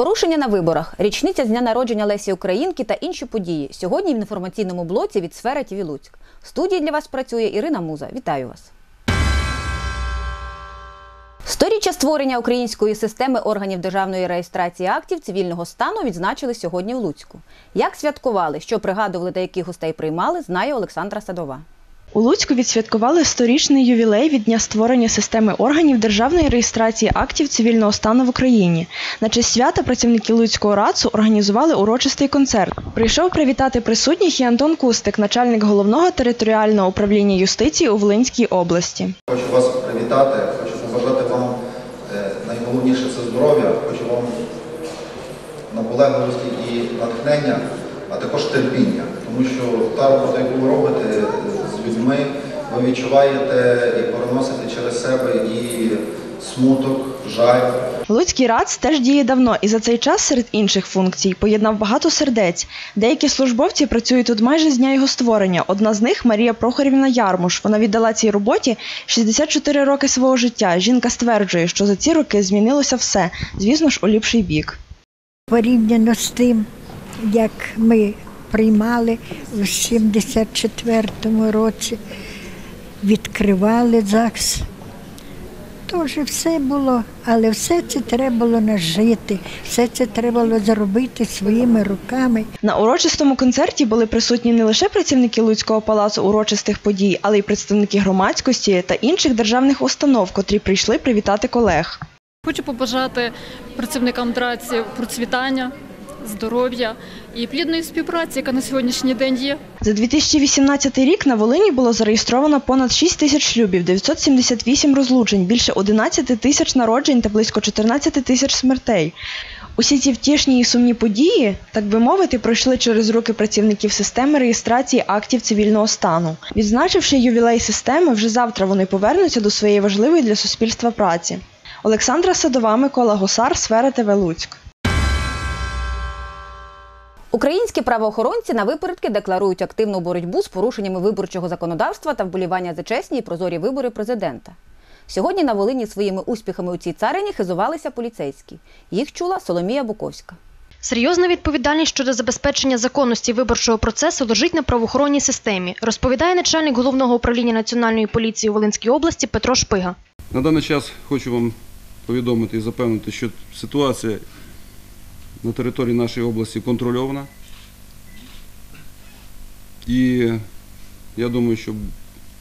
Порушення на виборах, річниця з дня народження Лесі Українки та інші події. Сьогодні в інформаційному блоці від сфери ТВ Луцьк. В студії для вас працює Ірина Муза. Вітаю вас. Сторіччя створення української системи органів державної реєстрації актів цивільного стану відзначили сьогодні в Луцьку. Як святкували, що пригадували та яких гостей приймали, знає Олександра Садова. У Луцьку відсвяткували сторічний ювілей від дня створення системи органів державної реєстрації актів цивільного стану в Україні. На честь свята працівники Луцького РАЦу організували урочистий концерт. Прийшов привітати присутніх і Антон Кустик, начальник головного територіального управління юстиції у Волинській області. Хочу вас привітати, хочу побажати вам е, найголовніше це здоров'я, хочу вам наполегливості і натхнення, а також терпіння. Тому що та робота, яку ви робите людьми, ви відчуваєте і переносите через себе і смуток, жаль. Луцький РАЦ теж діє давно і за цей час серед інших функцій поєднав багато сердець. Деякі службовці працюють тут майже з дня його створення. Одна з них Марія Прохорівна Ярмуш. Вона віддала цій роботі 64 роки свого життя. Жінка стверджує, що за ці роки змінилося все, звісно ж, у ліпший бік. порівняно з тим, як ми приймали в 74-му році, відкривали ЗАГС. Тож все було, але все це треба було нажити, все це треба було зробити своїми руками. На урочистому концерті були присутні не лише працівники Луцького палацу урочистих подій, але й представники громадськості та інших державних установ, котрі прийшли привітати колег. Хочу побажати працівникам ДРАЦі процвітання, здоров'я і плідної співпраці, яка на сьогоднішній день є. За 2018 рік на Волині було зареєстровано понад 6 тисяч шлюбів, 978 розлучень, більше 11 тисяч народжень та близько 14 тисяч смертей. Усі ці втішні і сумні події, так би мовити, пройшли через руки працівників системи реєстрації актів цивільного стану. Відзначивши ювілей системи, вже завтра вони повернуться до своєї важливої для суспільства праці. Олександра Садова, Микола Гусар, Сфера ТВ Луцьк. Українські правоохоронці на випередки декларують активну боротьбу з порушеннями виборчого законодавства та вболівання за чесні і прозорі вибори президента. Сьогодні на Волині своїми успіхами у цій царині хизувалися поліцейські. Їх чула Соломія Буковська. Серйозна відповідальність щодо забезпечення законності виборчого процесу лежить на правоохоронній системі, розповідає начальник головного управління національної поліції у Волинській області Петро Шпига. На даний час хочу вам повідомити і запевнити, що ситуація на території нашої області контрольована. І я думаю, що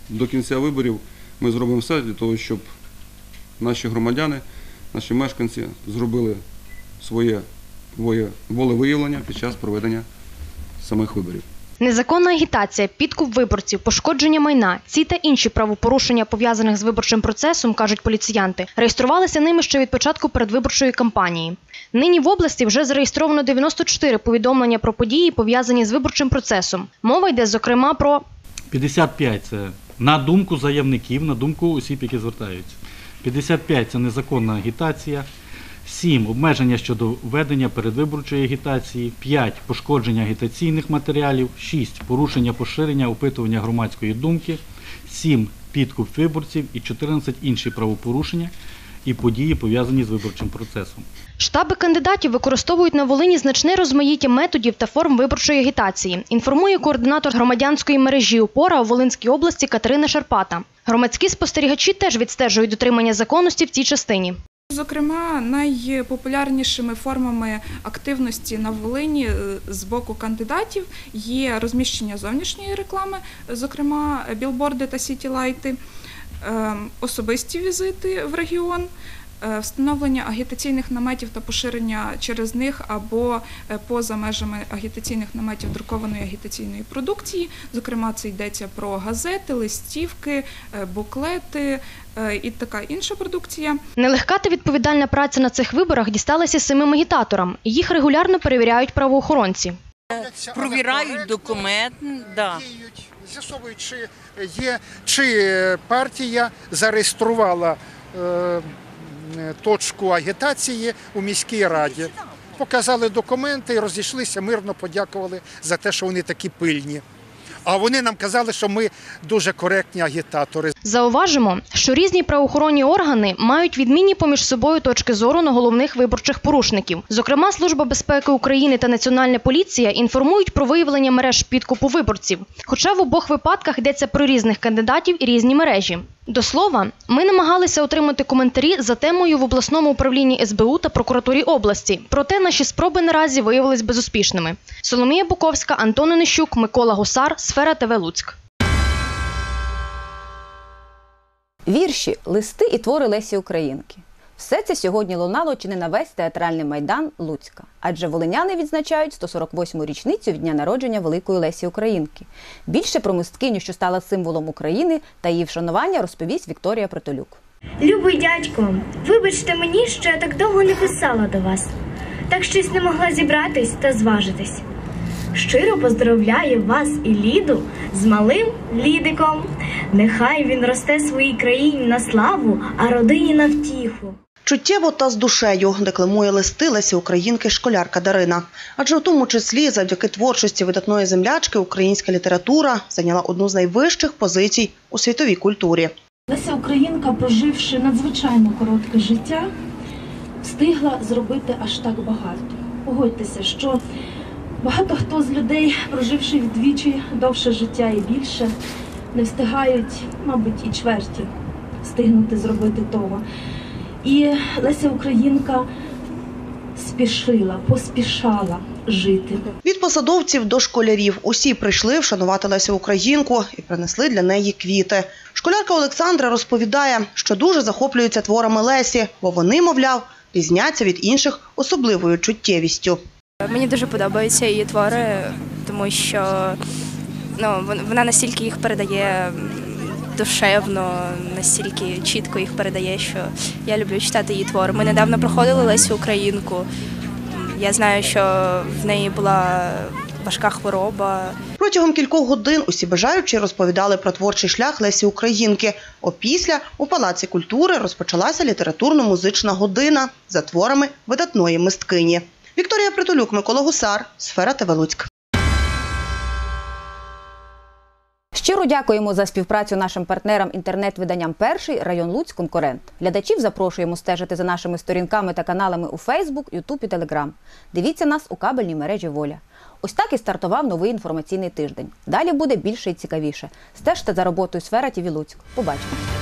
до кінця виборів ми зробимо все для того, щоб наші громадяни, наші мешканці зробили своє волевиявлення під час проведення самих виборів. Незаконна агітація, підкуп виборців, пошкодження майна, ці та інші правопорушення, пов'язаних з виборчим процесом, кажуть поліціянти, реєструвалися ними ще від початку передвиборчої кампанії. Нині в області вже зареєстровано 94 повідомлення про події, пов'язані з виборчим процесом. Мова йде, зокрема, про 55 це на думку заявників, на думку осіб, які звертаються. 55 це незаконна агітація. 7 обмеження щодо ведення передвиборчої агітації, 5 пошкодження агітаційних матеріалів, 6 порушення поширення опитування громадської думки, 7 підкуп виборців і 14 інші правопорушення і події пов'язані з виборчим процесом. Штаби кандидатів використовують на Волині значне розмаїття методів та форм виборчої агітації. Інформує координатор громадянської мережі ОПОРА у Волинській області Катерина Шарпата. Громадські спостерігачі теж відстежують дотримання законності в цій частині. Зокрема, найпопулярнішими формами активності на Волині е, з боку кандидатів є розміщення зовнішньої реклами, зокрема білборди та сітілайти, е, особисті візити в регіон. Е, Встановлення агітаційних наметів та поширення через них або е, поза межами агітаційних наметів друкованої агітаційної продукції. Зокрема, це йдеться про газети, листівки, е, буклети і така інша продукція. Нелегка та відповідальна праця на цих виборах дісталася самим агітаторам. Їх регулярно перевіряють правоохоронці. Провірають документ, да. з'ясовують, чи є, чи партія зареєструвала точку агітації у міській раді. Показали документи і розійшлися, мирно подякували за те, що вони такі пильні. А вони нам казали, що ми дуже коректні агітатори. Зауважимо, що різні правоохоронні органи мають відмінні поміж собою точки зору на головних виборчих порушників. Зокрема, Служба безпеки України та Національна поліція інформують про виявлення мереж підкупу виборців. Хоча в обох випадках йдеться про різних кандидатів і різні мережі. До слова, ми намагалися отримати коментарі за темою в обласному управлінні СБУ та прокуратурі області. Проте наші спроби наразі виявились безуспішними. Соломія Буковська, Антон Онищук, Микола Гусар, Сфера ТВ Луцьк. Вірші, листи і твори Лесі Українки. Все це сьогодні лунало чи не на весь театральний майдан Луцька. Адже волиняни відзначають 148-му річницю від дня народження Великої Лесі Українки. Більше про мисткиню, що стала символом України, та її вшанування розповість Вікторія Протолюк. Любий дядько, вибачте мені, що я так довго не писала до вас. Так щось не могла зібратись та зважитись. Щиро поздравляю вас і Ліду з малим Лідиком. Нехай він росте своїй країні на славу, а родині на втіху. Чуттєво та з душею декламує листи Лесі Українки школярка Дарина. Адже у тому числі завдяки творчості видатної землячки українська література зайняла одну з найвищих позицій у світовій культурі. Леся Українка, проживши надзвичайно коротке життя, встигла зробити аж так багато. Погодьтеся, що багато хто з людей, проживши вдвічі довше життя і більше, не встигають, мабуть, і чверті встигнути зробити того. І Леся Українка спішила, поспішала жити. Від посадовців до школярів усі прийшли вшанувати Лесю Українку і принесли для неї квіти. Школярка Олександра розповідає, що дуже захоплюється творами Лесі, бо вони, мовляв, різняться від інших особливою чуттєвістю. Мені дуже подобаються її твори, тому що ну, вона настільки їх передає душевно, настільки чітко їх передає, що я люблю читати її твори. Ми недавно проходили Лесю Українку. Я знаю, що в неї була важка хвороба. Протягом кількох годин усі бажаючі розповідали про творчий шлях Лесі Українки. Опісля у Палаці культури розпочалася літературно-музична година за творами видатної мисткині. Вікторія Притулюк, Микола Гусар, Сфера ТВ Луцьк. Щиро дякуємо за співпрацю нашим партнерам інтернет-виданням Перший район Луць конкурент. Глядачів запрошуємо стежити за нашими сторінками та каналами у Фейсбук, Ютуб і Телеграм. Дивіться нас у кабельній мережі Воля. Ось так і стартував новий інформаційний тиждень. Далі буде більше і цікавіше. Стежте за роботою сфера ТІВІ Луцьк. Побачимо.